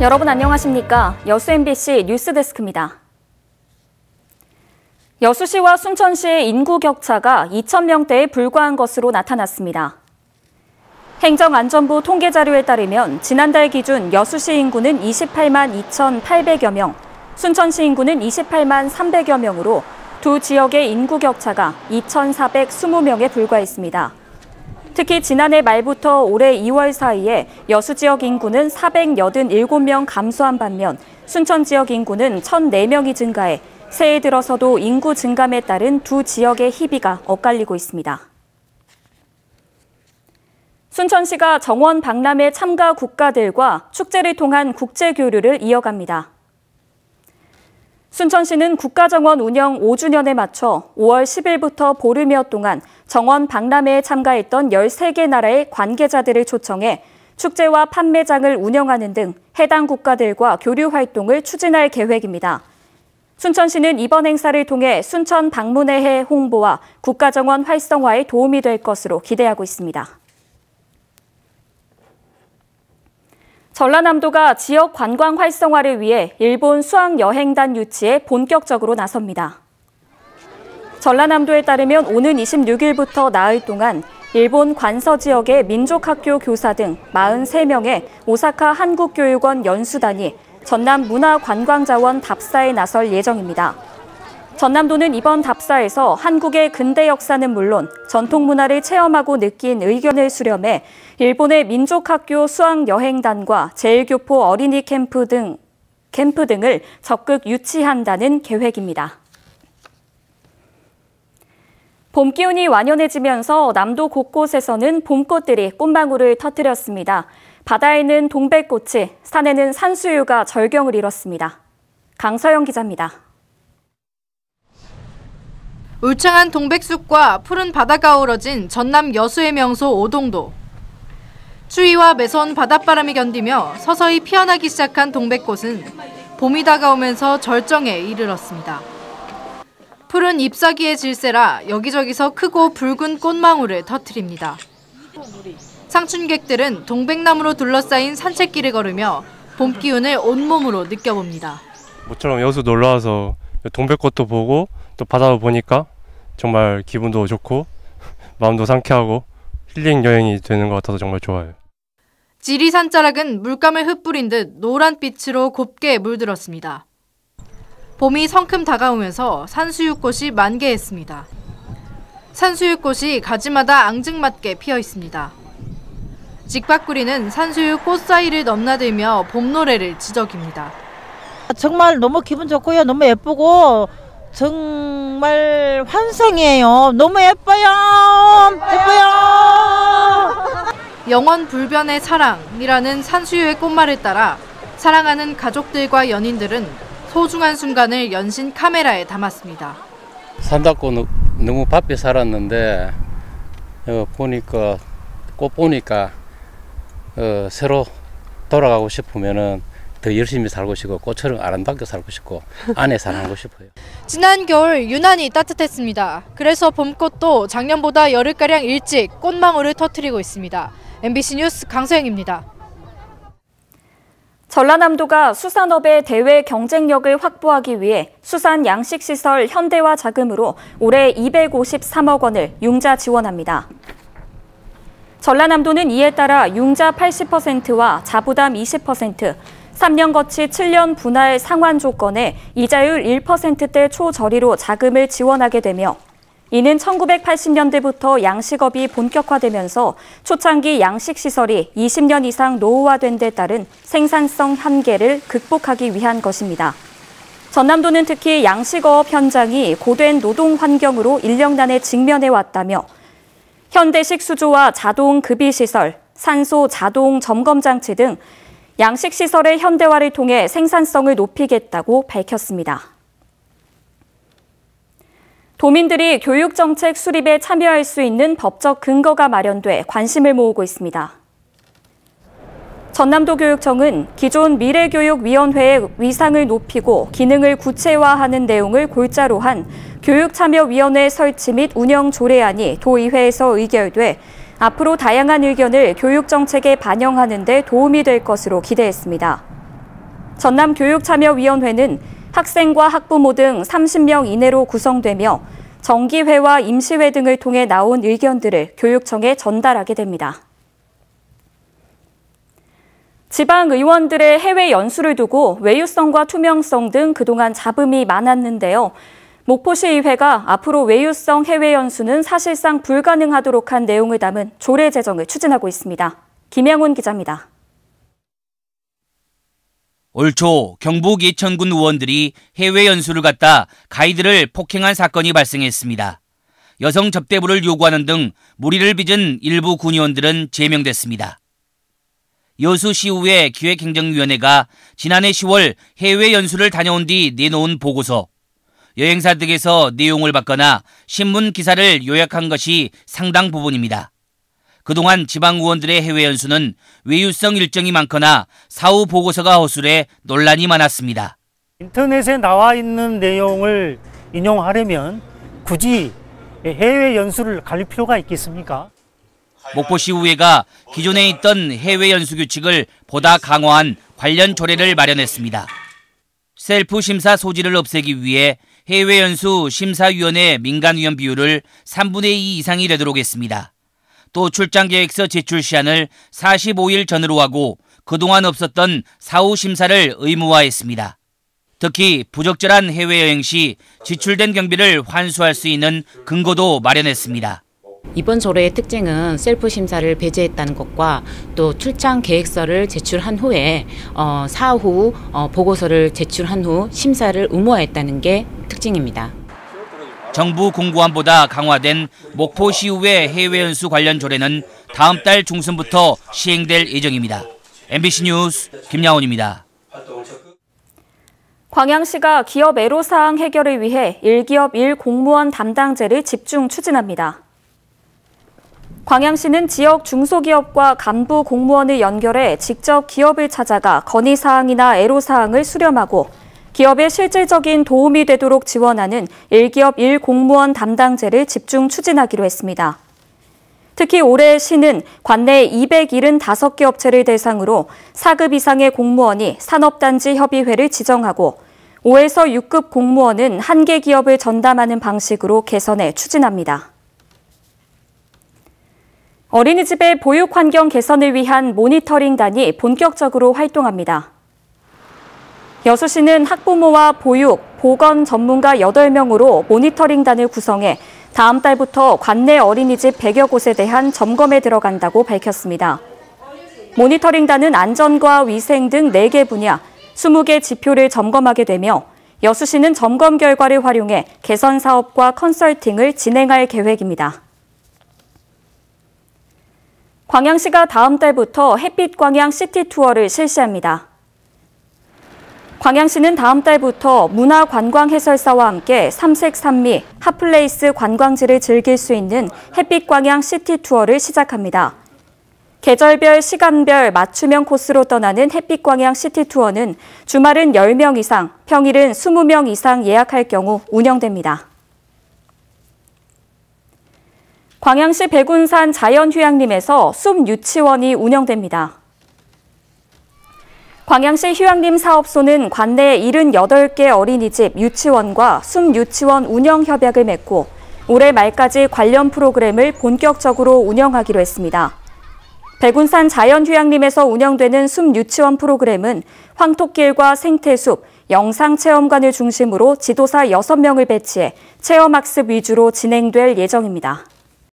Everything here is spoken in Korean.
여러분 안녕하십니까? 여수 MBC 뉴스데스크입니다. 여수시와 순천시의 인구 격차가 2,000명대에 불과한 것으로 나타났습니다. 행정안전부 통계 자료에 따르면 지난달 기준 여수시 인구는 28만 2,800여 명, 순천시 인구는 28만 300여 명으로 두 지역의 인구 격차가 2,420명에 불과했습니다. 특히 지난해 말부터 올해 2월 사이에 여수 지역 인구는 487명 감소한 반면 순천 지역 인구는 1,004명이 증가해 새해 들어서도 인구 증감에 따른 두 지역의 희비가 엇갈리고 있습니다. 순천시가 정원 박람회 참가 국가들과 축제를 통한 국제 교류를 이어갑니다. 순천시는 국가정원 운영 5주년에 맞춰 5월 10일부터 보름여 동안 정원 박람회에 참가했던 13개 나라의 관계자들을 초청해 축제와 판매장을 운영하는 등 해당 국가들과 교류 활동을 추진할 계획입니다. 순천시는 이번 행사를 통해 순천 방문의 해 홍보와 국가정원 활성화에 도움이 될 것으로 기대하고 있습니다. 전라남도가 지역 관광 활성화를 위해 일본 수학 여행단 유치에 본격적으로 나섭니다. 전라남도에 따르면 오는 26일부터 나흘 동안 일본 관서 지역의 민족학교 교사 등 43명의 오사카 한국교육원 연수단이 전남 문화관광자원 답사에 나설 예정입니다. 전남도는 이번 답사에서 한국의 근대 역사는 물론 전통 문화를 체험하고 느낀 의견을 수렴해 일본의 민족학교 수학여행단과 제일교포 어린이 캠프 등 캠프 등을 적극 유치한다는 계획입니다. 봄 기운이 완연해지면서 남도 곳곳에서는 봄꽃들이 꽃망울을 터뜨렸습니다. 바다에는 동백꽃이, 산에는 산수유가 절경을 이뤘습니다. 강서영 기자입니다. 울창한 동백숲과 푸른 바다가 어우러진 전남 여수의 명소 오동도. 추위와 매서운 바닷바람이 견디며 서서히 피어나기 시작한 동백꽃은 봄이 다가오면서 절정에 이르렀습니다. 푸른 잎사귀의 질세라 여기저기서 크고 붉은 꽃망울을 터트립니다. 상춘객들은 동백나무로 둘러싸인 산책길을 걸으며 봄 기운을 온몸으로 느껴봅니다. 모처럼 여수 놀러와서 동백꽃도 보고 또 바다도 보니까 정말 기분도 좋고 마음도 상쾌하고 힐링 여행이 되는 것 같아서 정말 좋아요. 지리산 자락은 물감을 흩뿌린 듯 노란 빛으로 곱게 물들었습니다. 봄이 성큼 다가오면서 산수유꽃이 만개했습니다. 산수유꽃이 가지마다 앙증맞게 피어 있습니다. 직박구리는 산수유 꽃 사이를 넘나들며 봄 노래를 지적입니다. 정말 너무 기분 좋고요. 너무 예쁘고 정말 환상이에요. 너무 예뻐요. 예뻐요. 영원 불변의 사랑이라는 산수유의 꽃말을 따라 사랑하는 가족들과 연인들은 소중한 순간을 연신 카메라에 담았습니다. 산다고 너무 바삐 살았는데 어, 보니까 꽃 보니까 어, 새로 돌아가고 싶으면은 더 열심히 살고 싶고 꽃처럼 아름답게 살고 싶고 안에 살고 싶어요. 지난 겨울 유난히 따뜻했습니다. 그래서 봄꽃도 작년보다 열흘가량 일찍 꽃망울을 터뜨리고 있습니다. MBC 뉴스 강소영입니다. 전라남도가 수산업의 대외 경쟁력을 확보하기 위해 수산 양식시설 현대화 자금으로 올해 253억 원을 융자 지원합니다. 전라남도는 이에 따라 융자 80%와 자부담 20%, 3년 거치 7년 분할 상환 조건에 이자율 1%대 초저리로 자금을 지원하게 되며 이는 1980년대부터 양식업이 본격화되면서 초창기 양식 시설이 20년 이상 노후화된 데 따른 생산성 한계를 극복하기 위한 것입니다. 전남도는 특히 양식업 현장이 고된 노동 환경으로 인력난에 직면해 왔다며 현대식 수조와 자동 급이 시설, 산소 자동 점검 장치 등 양식 시설의 현대화를 통해 생산성을 높이겠다고 밝혔습니다. 도민들이 교육 정책 수립에 참여할 수 있는 법적 근거가 마련돼 관심을 모으고 있습니다. 전남도 교육청은 기존 미래교육위원회의 위상을 높이고 기능을 구체화하는 내용을 골자로 한 교육참여위원회 설치 및 운영 조례안이 도의회에서 의결돼 앞으로 다양한 의견을 교육정책에 반영하는 데 도움이 될 것으로 기대했습니다. 전남교육참여위원회는 학생과 학부모 등 30명 이내로 구성되며 정기회와 임시회 등을 통해 나온 의견들을 교육청에 전달하게 됩니다. 지방 의원들의 해외 연수를 두고 외유성과 투명성 등 그동안 잡음이 많았는데요. 목포시의회가 앞으로 외유성 해외 연수는 사실상 불가능하도록 한 내용을 담은 조례 제정을 추진하고 있습니다. 김양훈 기자입니다. 올 초 경북 예천군 의원들이 해외 연수를 갔다 가이드를 폭행한 사건이 발생했습니다. 여성 접대부를 요구하는 등 무리를 빚은 일부 군 의원들은 제명됐습니다. 여수시의회 기획행정위원회가 지난해 10월 해외 연수를 다녀온 뒤 내놓은 보고서 여행사 등에서 내용을 받거나 신문 기사를 요약한 것이 상당 부분입니다. 그동안 지방 의원들의 해외 연수는 외유성 일정이 많거나 사후 보고서가 허술해 논란이 많았습니다. 인터넷에 나와 있는 내용을 인용하려면 굳이 해외 연수를 갈 필요가 있겠습니까? 목포시 의회가 기존에 있던 해외 연수 규칙을 보다 강화한 관련 조례를 마련했습니다. 셀프 심사 소지를 없애기 위해 해외 연수 심사위원회 민간위원 비율을 3분의 2 이상이 되도록 했습니다. 또 출장 계획서 제출 시한을 45일 전으로 하고 그동안 없었던 사후 심사를 의무화했습니다. 특히 부적절한 해외여행 시 지출된 경비를 환수할 수 있는 근거도 마련했습니다. 이번 조례의 특징은 셀프 심사를 배제했다는 것과 또 출장 계획서를 제출한 후에 어, 사후 어, 보고서를 제출한 후 심사를 의무화했다는 게 특징입니다. 정부 공고안보다 강화된 목포시의회 해외 연수 관련 조례는 다음 달 중순부터 시행될 예정입니다. MBC 뉴스 김양훈입니다. 광양시가 기업 애로사항 해결을 위해 1기업 1공무원 담당제를 집중 추진합니다. 광양시는 지역 중소기업과 간부 공무원을 연결해 직접 기업을 찾아가 건의사항이나 애로사항을 수렴하고 기업에 실질적인 도움이 되도록 지원하는 1기업 1공무원 담당제를 집중 추진하기로 했습니다. 특히 올해 시는 관내 275개 업체를 대상으로 4급 이상의 공무원이 산업단지 협의회를 지정하고 5에서 6급 공무원은 한 개 기업을 전담하는 방식으로 개선해 추진합니다. 어린이집의 보육 환경 개선을 위한 모니터링단이 본격적으로 활동합니다. 여수시는 학부모와 보육, 보건 전문가 8명으로 모니터링단을 구성해 다음 달부터 관내 어린이집 100여 곳에 대한 점검에 들어간다고 밝혔습니다. 모니터링단은 안전과 위생 등 4개 분야, 20개 지표를 점검하게 되며 여수시는 점검 결과를 활용해 개선 사업과 컨설팅을 진행할 계획입니다. 광양시가 다음 달부터 햇빛 광양 시티 투어를 실시합니다. 광양시는 다음 달부터 문화 관광 해설사와 함께 삼색 산미, 핫플레이스 관광지를 즐길 수 있는 햇빛 광양 시티 투어를 시작합니다. 계절별, 시간별 맞춤형 코스로 떠나는 햇빛 광양 시티 투어는 주말은 10명 이상, 평일은 20명 이상 예약할 경우 운영됩니다. 광양시 백운산 자연휴양림에서 숲 유치원이 운영됩니다. 광양시 휴양림 사업소는 관내 78개 어린이집 유치원과 숲 유치원 운영 협약을 맺고 올해 말까지 관련 프로그램을 본격적으로 운영하기로 했습니다. 백운산 자연휴양림에서 운영되는 숲 유치원 프로그램은 황토길과 생태숲, 영상체험관을 중심으로 지도사 6명을 배치해 체험학습 위주로 진행될 예정입니다.